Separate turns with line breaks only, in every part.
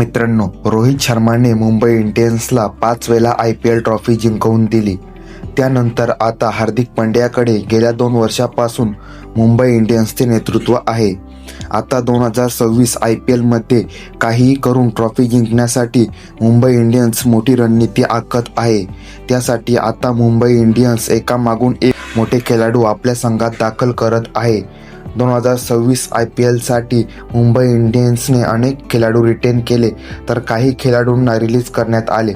मित्रांनो रोहित शर्माने मुंबई इंडियन्सला पाच वेळा आय पी एल ट्रॉफी जिंकवून दिली. त्यानंतर आता हार्दिक पांड्याकडे गेल्या दोन वर्षापासून मुंबई इंडियन्सचे नेतृत्व आहे. आता दोन हजार सव्वीस आय पी एलमध्ये काहीही करून ट्रॉफी जिंकण्यासाठी मुंबई इंडियन्स मोठी रणनीती आखत आहे. त्यासाठी आता मुंबई इंडियन्स एकामागून एक मोठे खेळाडू आपल्या संघात दाखल करत आहे. दोन हजार सव्वीस आय पी एलसाठी मुंबई इंडियन्सने अनेक खेळाडू रिटेन केले तर काही खेळाडूंना रिलीज करण्यात आले.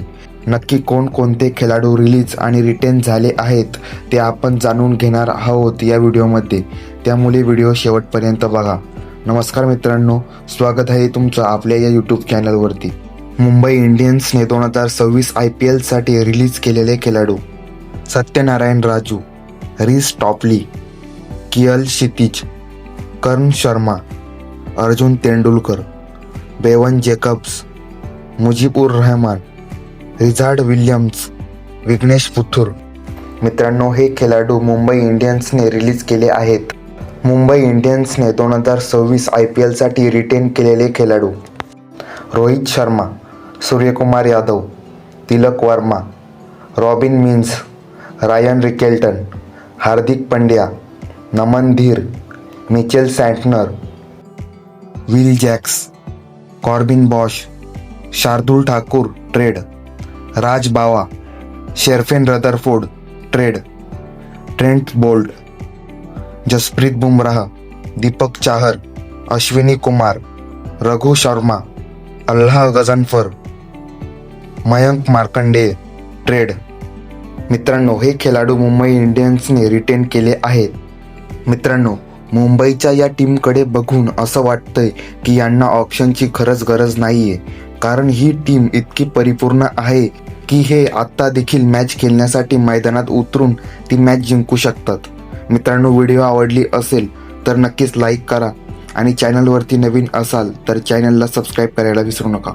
नक्की कोणकोणते खेळाडू रिलीज आणि रिटेन झाले आहेत ते आपण जाणून घेणार आहोत या व्हिडिओमध्ये. त्यामुळे व्हिडिओ शेवटपर्यंत बघा. नमस्कार मित्रांनो स्वागत आहे तुमचं आपल्या या यूट्यूब चॅनलवरती मुंबई इंडियन्सने दोन हजार सव्वीस आय पी एलसाठी रिलीज केलेले खेळाडू सत्यनारायण राजू रिस टॉपली कियल Kshitij Karn Sharma Arjun Tendulkar Bevon Jacobs Mujeebur Rahman Lizaad Williams Vignesh Puthur. मित्रांनो हे खेळाडू मुंबई इंडियन्सने रिलीज केले आहेत. मुंबई इंडियन्सने दोन हजार सव्वीस आय पी एलसाठी रिटेन केलेले खेळाडू. Rohit Sharma Suryakumar Yadav Tilak Varma Robin Minz Ryan Rickelton Hardik Pandya Naman Dhir Mitchell Santner Will Jacks Corbin Bosch Shardul Thakur trade Raj Bawa Sherfane Rutherford trade Trent Boult Jasprit Bumrah Deepak Chahar Ashwani Kumar Raghu Sharma Allah Ghazanfar Mayank Markande trade. मित्रांनो हे खेळाडू Mumbai इंडियन्सने retain केले आहेत मित्रांनो मुंबईच्या या टीमकडे बघून असं वाटतंय की यांना ऑप्शनची खरंच गरज नाहीये. कारण ही टीम इतकी परिपूर्ण आहे की हे आत्ता देखील मॅच खेळण्यासाठी मैदानात उतरून ती मॅच जिंकू शकतात. मित्रांनो व्हिडिओ आवडली असेल तर नक्कीच लाईक करा आणि चॅनलवरती नवीन असाल तर चॅनलला सबस्क्राईब करायला विसरू नका.